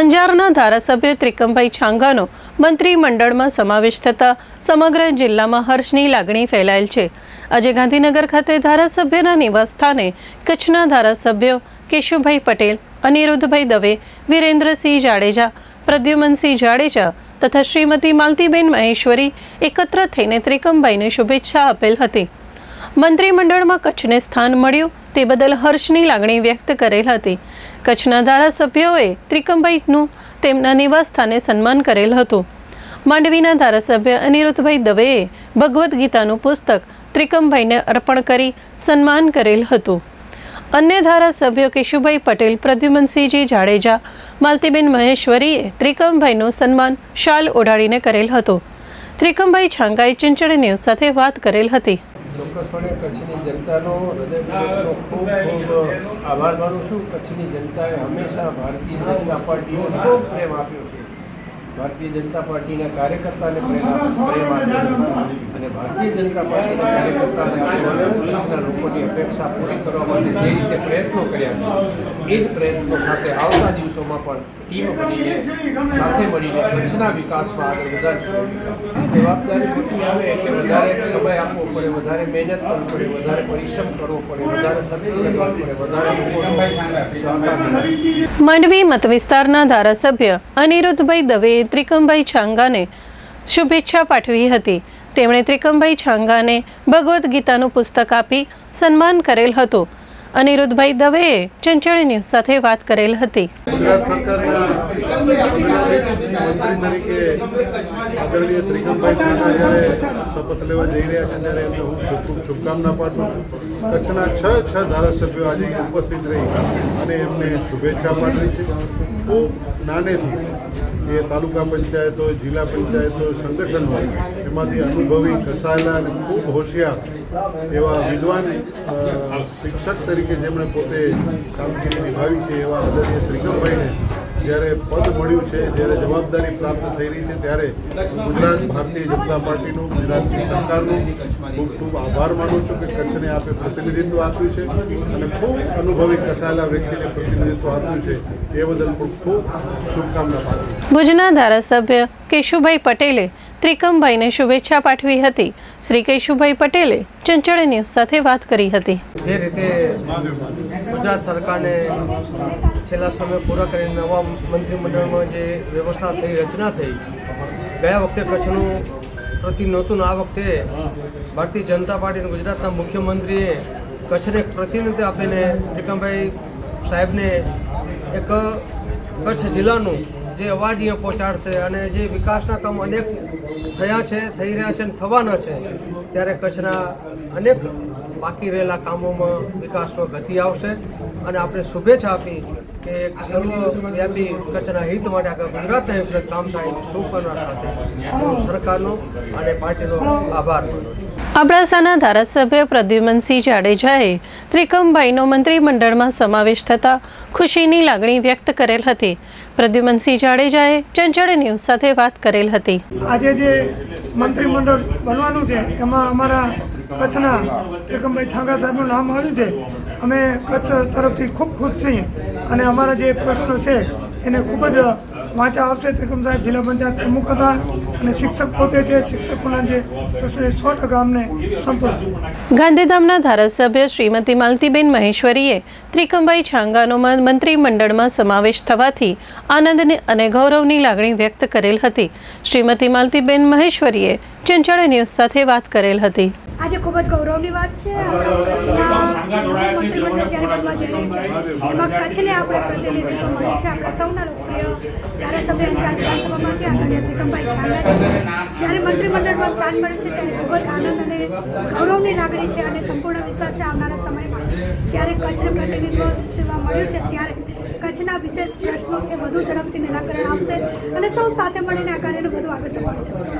અંજારના ધારાસભ્ય ત્રિકમભાઈ છાંગાનો મંત્રીમંડળમાં સમાવેશ થતાં સમગ્ર જિલ્લામાં હર્ષની લાગણી ફેલાયેલ છે. આજે ગાંધીનગર ખાતે ધારાસભ્યના નિવાસસ્થાને કચ્છના ધારાસભ્યો કેશુભાઈ પટેલ, અનિરુદ્ધભાઈ દવે, વિરેન્દ્રસિંહ જાડેજા, પ્રદ્યુમનસિંહ જાડેજા તથા શ્રીમતી માલતીબેન મહેશ્વરી એકત્ર થઈને ત્રિકમભાઈને શુભેચ્છા આપેલ હતી. મંત્રીમંડળમાં કચ્છને સ્થાન મળ્યું તે બદલ હર્ષની લાગણી વ્યક્ત કરેલ હતી. કચ્છના ધારાસભ્યોએ ત્રિકમભાઈનું તેમના નિવાસ સ્થાને સન્માન કરેલ હતું. માંડવીના ધારાસભ્ય અનિરુદ્ધભાઈ દવેએ ભગવદ્ ગીતાનું પુસ્તક ત્રિકમભાઈને અર્પણ કરી સન્માન કરેલ હતું. અન્ય ધારાસભ્યો કેશુભાઈ પટેલ, પ્રદ્યુમનસિંહજી જાડેજા, માલતીબેન મહેશ્વરીએ ત્રિકમભાઈનું સન્માન શાલ ઓઢાડીને કરેલ હતું. ત્રિકમભાઈ છાંગાએ ચિંચડ ન્યૂઝ સાથે વાત કરેલ હતી. ચોક્કસપણે કચ્છની જનતાનો હૃદયપૂર્વકનો ખૂબ ખૂબ આભાર માનું છું. કચ્છની જનતાએ હંમેશા ભારતીય જનતા પાર્ટીનો ખૂબ પ્રેમ આપ્યો છે. ભારતીય જનતા પાર્ટીના કાર્યકર્તાને પ્રેમ આપ- આપ્યો અને ભારતીય જનતા પાર્ટીના કાર્યકર્તાને લોકોની અપેક્ષા પૂરી કરવા માટે જે રીતે પ્રયત્નો કર્યા એ જ પ્રયત્નો સાથે આવતા દિવસોમાં પણ ટીમ બનીને, સાથે મળીને કચ્છના વિકાસમાં આગળ વધારશું જવાબદારી મોટી આવે એટલે વધારે સમય આપવો પડે, વધારે મહેનત કરવી પડે, વધારે પરિશ્રમ કરવો પડે, વધારે સક્રિય કરવા પડે, વધારે. માંડવી મત વિસ્તારના ધારાસભ્ય અનિરુદ્ધભાઈ દવેએ ત્રિકમભાઈ છાંગાને શુભેચ્છા પાઠવી હતી તેમણે ત્રિકમભાઈ છાંગાને ભગવદ્ ગીતાનું પુસ્તક આપી સન્માન કરેલ હતું. અનિરુદ્ધભાઈ દવેએ ચંચળ ન્યૂઝ સાથે વાત કરેલ હતી. ગુજરાત સરકારના તરીકે આદરણીય ત્રિકમભાઈ જ્યારે શપથ લેવા જઈ રહ્યા છે ત્યારે એમને હું ખૂબ ખૂબ શુભકામના પાઠવું છું. કચ્છના છ છ ધારાસભ્યો આજે ઉપસ્થિત રહી અને એમને શુભેચ્છા પાઠવી છે. ખૂબ નાનેથી એ તાલુકા પંચાયતો, જિલ્લા પંચાયતો, સંગઠન, એમાંથી અનુભવી, કસાયેલા અને ખૂબ હોશિયાર એવા વિદ્વાન શિક્ષક તરીકે જેમણે પોતે કામગીરી નિભાવી છે એવા આદરણીય ત્રિકમભાઈને જ્યારે પદ મળ્યું છે, જ્યારે જવાબદારી પ્રાપ્ત થઈ રહી છે, ત્યારે ગુજરાત ભારતીય જનતા પાર્ટીનું, ગુજરાતની સરકારનું ખૂબ ખૂબ આભાર માનું છું કે કચ્છને આપે પ્રતિનિધિત્વ આપ્યું છે અને ખૂબ અનુભવી કસાયેલા વ્યક્તિને પ્રતિનિધિત્વ આપ્યું છે. એ બદલ પણ ખૂબ શુભકામના પાઠવું ભુજના ધારાસભ્ય કેશુભાઈ પટેલે ત્રિકમભાઈને શુભેચ્છા પાઠવી હતી. શ્રી કેશુભાઈ પટેલે ચંચળ ન્યૂઝ સાથે વાત કરી હતી. જે રીતે ગુજરાત સરકારને છેલ્લા સમય પૂરા કરીને નવા મંત્રીમંડળમાં જે વ્યવસ્થા થઈ, રચના થઈ, ગયા વખતે કચ્છનું પ્રતિ નહોતું આ વખતે ભારતીય જનતા પાર્ટી ગુજરાતના મુખ્યમંત્રીએ કચ્છને એક પ્રતિનિધિત્વ આપીને ત્રિકમભાઈ સાહેબને એક કચ્છ જિલ્લાનું જે અવાજ અહીંયા પહોંચાડશે અને જે વિકાસના કામ અનેક થયા છે, થઈ રહ્યા છે અને થવાના છે, ત્યારે કચ્છના અનેક બાકી રહેલા કામોમાં વિકાસનો ગતિ આવશે. અને આપણે શુભેચ્છા આપી કે સર્વવ્યાપી કચ્છના હિત માટે આગળ ગુજરાતના કામ થાય એવી શુભકામના સાથે હું સરકારનો અને પાર્ટીનો આભાર માનું અબડાસાના ધારાસભ્ય પ્રદ્યુમનસિંહ જાડેજાએ ત્રિકમભાઈનો મંત્રીમંડળમાં સમાવેશ થતાં ખુશીની લાગણી વ્યક્ત કરેલ હતી. પ્રદ્યુમનસિંહ જાડેજાએ ચંચળ ન્યૂઝ સાથે વાત કરેલ હતી. આજે જે મંત્રીમંડળ બનવાનું છે એમાં અમારા કચ્છના ત્રિકમભાઈ છાંગા સાહેબનું નામ આવ્યું છે. અમે કચ્છ તરફથી ખૂબ ખુશ છીએ અને અમારા જે પ્રશ્નો છે એને ખૂબ જ વાંચા આપશે ત્રિકમ સાહેબ જિલ્લા પંચાયત પ્રમુખ હતા. અને શિક્ષક પોતે જે શિક્ષકોના જે સો ટકા અમને સંતોષ ગાંધીધામના ધારાસભ્ય શ્રીમતી માલતીબેન મહેશ્વરીએ ત્રિકમભાઈ છાંગાનો મંત્રીમંડળમાં સમાવેશ થવાથી આનંદની અને ગૌરવની લાગણી વ્યક્ત કરેલ હતી. શ્રીમતી માલતીબેન મહેશ્વરીએ ચંચળ ન્યૂઝ સાથે વાત કરેલ હતી. આજે ખૂબ જ ગૌરવની વાત છે. આપણા કચ્છના મંત્રીમંડળ જ્યારે બનવા જઈ રહ્યું છે એમાં કચ્છને આપણે પ્રતિનિધિત્વ મળે છે? આપણા સૌના લોકપ્રિય ધારાસભ્ય અંજાર વિધાનસભામાંથી આદરણીય ત્રિકમભાઈ છાંગા છે. જ્યારે મંત્રીમંડળમાં સ્થાન મળે છે ત્યારે ખૂબ જ આનંદ અને ગૌરવની લાગણી છે અને સંપૂર્ણ વિશ્વાસ છે આવનારા સમયમાં. જ્યારે કચ્છને પ્રતિનિધિત્વ મળ્યું છે ત્યારે કચ્છના વિશેષ પ્રશ્નો એ વધુ ઝડપથી નિરાકરણ આવશે અને સૌ સાથે મળીને આ કાર્યને વધુ આગળ ધપાવી શકશે.